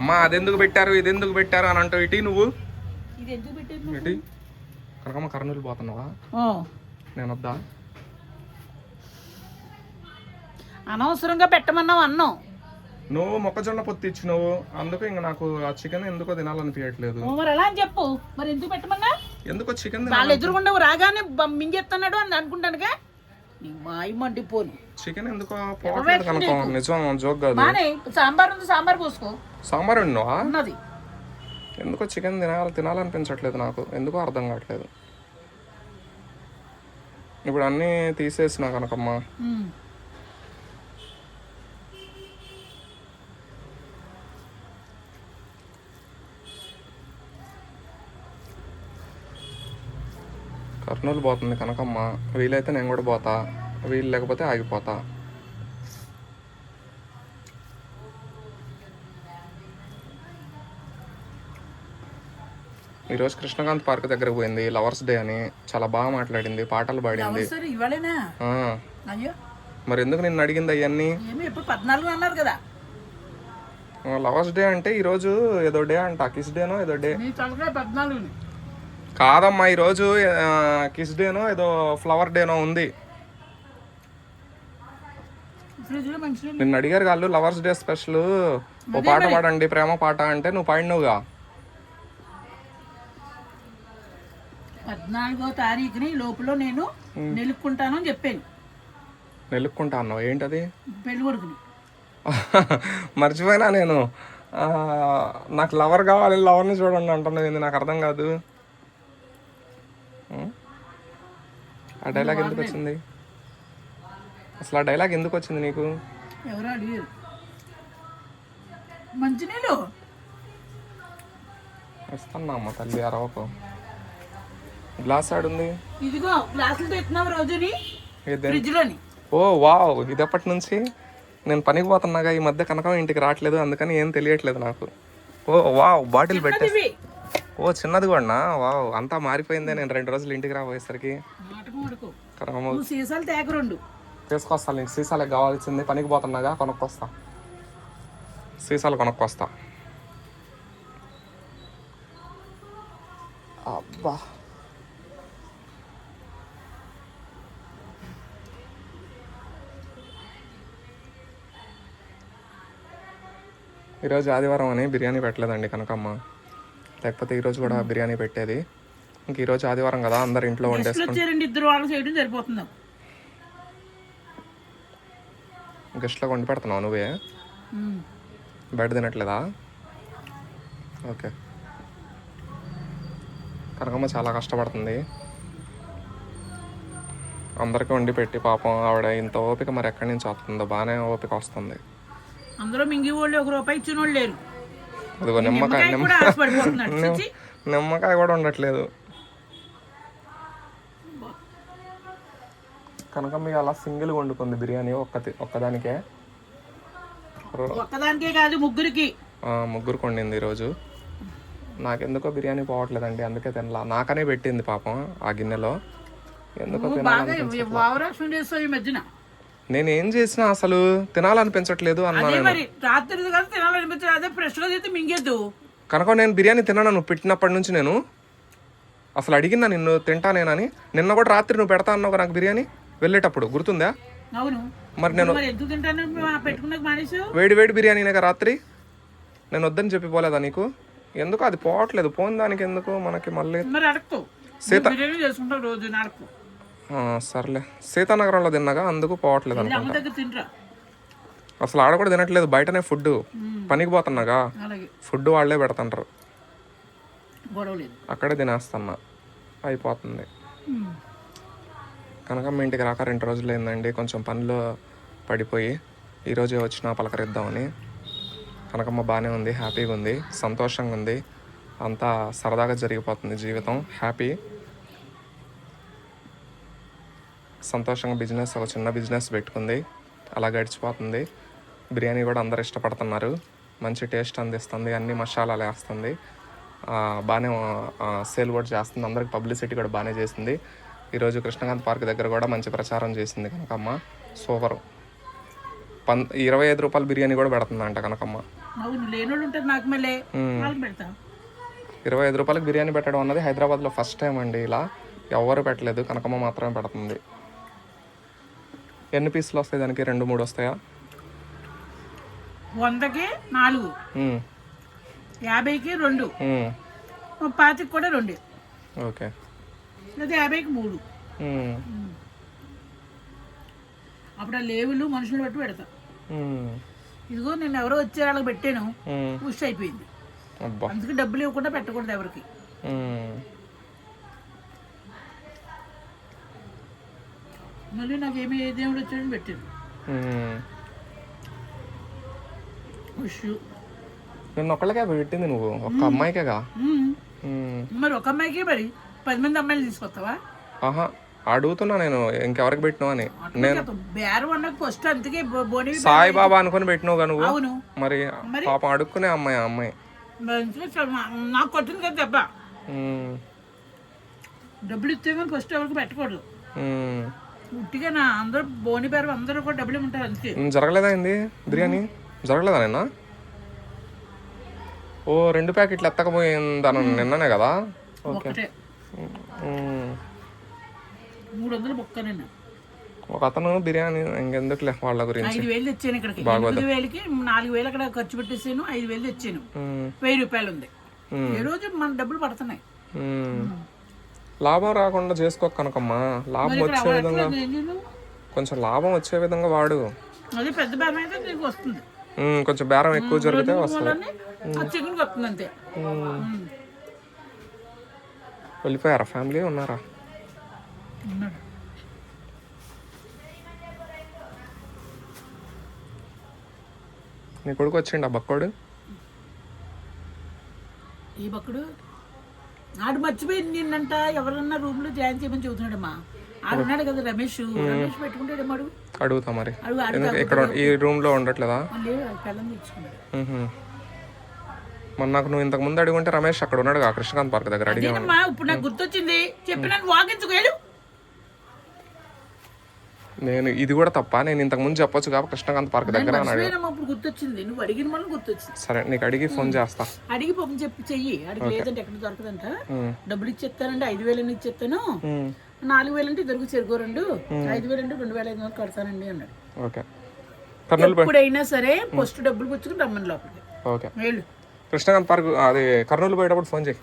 అమ్మా అదెందుకు పెట్టారు ఇది ఎందుకు పెట్టారు అని అంటావు ఇటీ నువ్వు? ఎందుకు? ఇటీ? కనకమ్మ కర్నూలు పోతున్నావా? నేను వద్దా అనవసరంగా పెట్టమన్నావు అన్నం నువ్వు మొక్కజొన్న పొత్తు ఇచ్చినావు. అందుకు ఇంకా నాకు ఆ చికెన్ ఎందుకో తినాలనిపించట్లేదు మరి అలా అని చెప్పు. మరి ఎందుకు పెట్టమన్నా? ఎందుకో చికెన్ వాళ్ళు ఎదురుగుండా రాగానే మింగేస్తున్నాడు అని అనుకుంటానుగా. మాయి మండిపోను. చికెన్ ఎందుకో నిజం జోక్ కాదు. సాంబార్ ఉంది సాంబార్ పోసుకో. సాంబార్ వండినావా ఉన్నది. ఎందుకో చికెన్ తినాలి తినాలనిపించట్లేదు నాకు. ఎందుకో అర్థం కావట్లేదు. ఇప్పుడు అన్నీ తీసేసిన కనకమ్మ. కర్నూలు పోతుంది కనకమ్మ. వీలైతే నేను కూడా పోతా. వీలు లేకపోతే ఆగిపోతా. ఈరోజు కృష్ణకాంత్ పార్క్ దగ్గరకు పోయింది. లవర్స్ డే అని చాలా బాగా మాట్లాడింది పాటలు పాడింది. మరి ఎందుకు నిన్ను అడిగింది అవన్నీ? అన్నారు కదా. లవర్స్ డే అంటే ఈరోజు ఏదో డే అంట కిస్ డేనో ఏదో డే? కాదమ్మా ఈరోజు కిస్ డేనో ఏదో ఫ్లవర్ డేనో ఉంది. నిన్ను అడిగారు వాళ్ళు లవర్స్ డే స్పెషల్. ఓ పాట పాడండి ప్రేమ పాట అంటే నువ్వు పాడినవుగా. పద్నాలుగో తారీఖుని లోపల నేను నిలుక్కుంటాను అని చెప్పాను. నిలుక్కుంటా అన్నావు. ఏంటది? పెళ్ళి కొడుకుని మర్చిపోయినా నేను. నాకు లవర్ కావాలి లవర్ని చూడండి అంటున్నావు ఏంది? నాకు అర్థం కాదు? ఆ డైలాగ్ ఎందుకు వచ్చింది? అసలు ఆ డైలాగ్ ఎందుకు వచ్చింది నీకు? ఎవరో అడిగారు. మంచినీళ్ళు. ఇస్తున్నా అమ్మ తల్లి అరవకు. గ్లాస్ ఆడుంది ఇదిగో గ్లాసులు తెచ్చినావు రోజుని? ఫ్రిడ్జ్లోని. ఓ వావ్ ఇది ఎప్పటి నుంచి? నేను పనికి పోతున్నాగా ఈ మధ్య కనకం ఇంటికి రావట్లేదు అందుకని ఏం తెలియట్లేదు నాకు. ఓ వావ్ బాటిల్ పెట్టే ఇవి. ఓ చిన్నది కూడా వావ్ అంతా మారిపోయిందే నేను రెండు రోజులు ఇంటికి రాబోయేసరికి. సీసాలు తేక రెండు. తీసుకొస్తా నీకు సీసాలకు కావాల్సింది. పనికి పోతున్నాగా కొనుక్కొస్తా. సీసాలు కొనుక్కొస్తా. అబ్బా. ఈరోజు ఆదివారం అని బిర్యానీ పెట్టలేదండి కనకమ్మ. లేకపోతే ఈరోజు కూడా బిర్యానీ పెట్టేది. ఇంక ఈరోజు ఆదివారం కదా అందరు ఇంట్లో వచ్చారండి ఇద్దరు వాళ్ళు చేయడం సరిపోతుంది? గెస్ట్లో వండి పెడుతున్నావు నువ్వే. బయట తినట్లేదా? ఓకే. కనకమ్మ చాలా కష్టపడుతుంది. అందరికీ వండి పెట్టి పాపం ఆవిడ ఇంత ఓపిక మరి ఎక్కడి నుంచి వస్తుందో బాగానే ఓపిక వస్తుంది. అందులో మింగి వాళ్ళు ఒక రూపాయి ఇచ్చిన వాళ్ళు లేరు నిమ్మకాయ కూడా ఆశపడిపోతున్నాడు. నిమ్మ చిచ్చి. నిమ్మకాయ కూడా ఉండట్లేదు. కనకమ్మ అలా సింగిల్గా వండుకుంది బిర్యానీ ఒక్కటి ఒక్కదానికే. రో- ఒక్కదానికే కాదు ముగ్గురికి. ఆ, ముగ్గురికి వండింది ఈరోజు. నాకెందుకో బిర్యానీ పోవట్లేదండి అందుకే తినలా. నాకనే పెట్టింది పాపం ఆ గిన్నెలో. ఎందుకో నువ్వు బాగా వావరాక్షణ చేస్తావు ఈ మధ్యన. నేను ఏం చేసినా అసలు తినాలనిపించట్లేదు అన్నా అదే నేను. మరి రాత్రి కదా తినాలనిపించదు అదే ఫ్రెష్గా అయితే మింగేద్దు. కనుక నేను బిర్యానీ తిన్నాను నువ్వు పెట్టినప్పటి నుంచి నేను. అసలు అడిగినా నిన్ను తింటానేనని నిన్న కూడా రాత్రి నువ్వు పెడతా అన్నావు నాకు బిర్యానీ? వెళ్ళేటప్పుడు గుర్తుందా? అవును. మరి నేను మరి ఎందుకు తింటాను? పెట్టుకున్నాక మానేసు. వేడి వేడి బిర్యానీనే రాత్రి? నేను వద్దని చెప్పి పోలేదా నీకు? ఎందుకు? అది పోవట్లేదు. పోని దానికి ఎందుకు? మనకి మళ్ళీ మరి సీత బిర్యానీ చేసుకుంటావు రోజు నడకు ఆ, సర్లే. సీతానగరంలో తిన్నాగా అందుకు పోవట్లేదు అనుకుంటా. అసలు ఆడ కూడా తినట్లేదు బయటనే ఫుడ్ పనికి పోతున్నాగా. ఫుడ్ వాళ్ళే పెడతాంటారు అక్కడే తినేస్తున్నా. అయిపోతుంది. ఉమ్. కనకమ్మ ఇంటికి రాక రెండు రోజులు అయిందండి. కొంచెం పనిలో పడిపోయి ఈరోజే వచ్చిన పలకరిద్దామని. కనకమ్మ బాగానే ఉంది హ్యాపీగా ఉంది సంతోషంగా ఉంది. అంతా సరదాగా జరిగిపోతుంది జీవితం. హ్యాపీ. సంతోషంగా బిజినెస్ ఒక చిన్న బిజినెస్ పెట్టుకుంది. అలా గడిచిపోతుంది. బిర్యానీ కూడా అందరు ఇష్టపడుతున్నారు. మంచి టేస్ట్ అందిస్తుంది. అన్ని మసాలాలు వేస్తుంది. బాగానే సేల్ కూడా చేస్తుంది. అందరికి పబ్లిసిటీ కూడా బాగానే చేసింది. ఈరోజు కృష్ణకాంత్ పార్క్ దగ్గర కూడా మంచి ప్రచారం చేసింది కనుకమ్మ. సూపర్. పన్ ఇరవై ఐదు రూపాయల బిర్యానీ కూడా పెడుతుందంట కనకమ్మ. ఇరవై ఐదు రూపాయలకు బిర్యానీ పెట్టడం అన్నది హైదరాబాద్లో ఫస్ట్ టైం అండి ఇలా. ఎవరు పెట్టలేదు. కనకమ్మ మాత్రమే పెడుతుంది. ఎన్ని పీసులు వస్తాయి దానికి? రెండు మూడు వస్తాయా? వందకి నాలుగు. యాభైకి రెండు. పాతికి కూడా రెండు. ఓకే. లేదా యాభైకి మూడు. అప్పుడు ఆ లేవులు మనుషులు బట్టి పెడతా. ఇదిగో నేను ఎవరో వచ్చే వాళ్ళకి పెట్టాను. పుష్ అయిపోయింది. అందుకే డబ్బులు ఇవ్వకుండా పెట్టకూడదు ఎవరికి. మళ్ళీ నాకేమి ఏ దేవుడు వచ్చాడని. పుష్ నిన్న ఒక్కళ్ళకే పెట్టింది నువ్వు? ఒక్క అమ్మాయికేగా ఉమ్. మ్మ్. మరి ఒక అమ్మాయికి మరి? పది మంది అమ్మాయిలు తీసుకొస్తావా? ఆహా అడుగుతున్నా నేను ఇంకెవరికి పెట్టినావు అని. నేను బేరం ఫస్ట్ అందుకే బో- బోని సాయిబాబా అనుకుని పెట్టినావుగా నువ్వు? అవును. మరి పాపం అడుక్కునే అమ్మాయి అమ్మాయి. నాకు కొట్టింది కదా దెబ్బ. డబ్బులు ఇస్తే ఫస్ట్ ఎవరికి పెట్టకూడదు. ఉట్టిగా నా అందరూ బోని బేరం అందరూ కూడా డబ్బులు మ్మ్, జరగలేదా ఏంది? బిర్యానీ? జరగలేదా నిన్న? ఓ రెండు ప్యాకెట్లు ఎత్తకపోయిందని నిన్ననే కదా? ఓకే. మూడు వందలు బొక్క నిన్న. ఒక అతను బిర్యానీ ఇంకెందుకులే వాళ్ళ గురించి. ఐదు వేలు తెచ్చాను ఇక్కడికి. ఎనిమిది వేలకి నాలుగు వేలు అక్కడ ఖర్చు పెట్టేసాను ఐదు వేలు తెచ్చాను. వెయ్యి రూపాయలు ఉంది. ఏ రోజు మన డబ్బులు పడుతున్నాయి. లాభం రాకుండా చేసుకో కనకమ్మా. లాభం వచ్చే విధంగా? కొంచెం లాభం వచ్చే విధంగా వాడు. అది పెద్ద బేరం అయితే నీకు వస్తుంది. మ్మ్, కొంచెం బేరం ఎక్కువ జరిగితే వస్తుంది. వెళ్ళిపోయారా? ఫ్యామిలీ ఉన్నారా. నీ కొడుకు వచ్చిండు? ఆ బక్కోడు? ఈ బక్కుడు? ఆడు మర్చిపోయింది నిన్నంట ఎవరన్నా రూమ్లో జాయిన్ చేయమని చెబుతున్నాడమ్మా. ఆడు ఉన్నాడు కదా రమేష్ రమేష్ పెట్టుకుంటాడేమో అడుగు అడుగుతా మరి. ఇక్కడ ఈ రూమ్లో ఉండట్లేదా? తెచ్చుకున్నాడు. మరి నాకు నువ్వు ఇంతకు ముందు అడుగుంటే రమేష్ అక్కడ ఉన్నాడు కృష్ణకాంత్ పార్క్ దగ్గర అడిగా ఇప్పుడు నాకు గుర్తొచ్చింది. చెప్పినాను వాకించుకోలేడు నేను ఇది కూడా తప్ప నేను ఇంతకు ముందు చెప్పొచ్చు కాబట్టి కృష్ణకాంత్ పార్క్ దగ్గర గుర్తొచ్చింది నువ్వు అడిగిన మనం గుర్తొచ్చింది. సరే నీకు అడిగి ఫోన్ చేస్తా. అడిగి పంపి చెప్పి చెయ్యి అడిగి లేదంటే ఎక్కడ దొరకదంట. డబ్బులు ఇచ్చేస్తానండి ఐదు వేలు అని ఇచ్చేస్తాను. నాలుగు వేలు అంటే ఇద్దరికి చెరుకు రెండు. ఐదు వేలు అంటే రెండు వేల ఐదు వందలు కడతానండి అన్నాడు. ఓకే. ఎప్పుడైనా సరే ఫస్ట్ డబ్బులు పుచ్చుకుని రమ్మని లోపలికి. ఓకే. వెళ్ళు. కృష్ణకాంత్ పార్క్ అది కర్నూలు పోయేటప్పుడు ఫోన్ చేయి.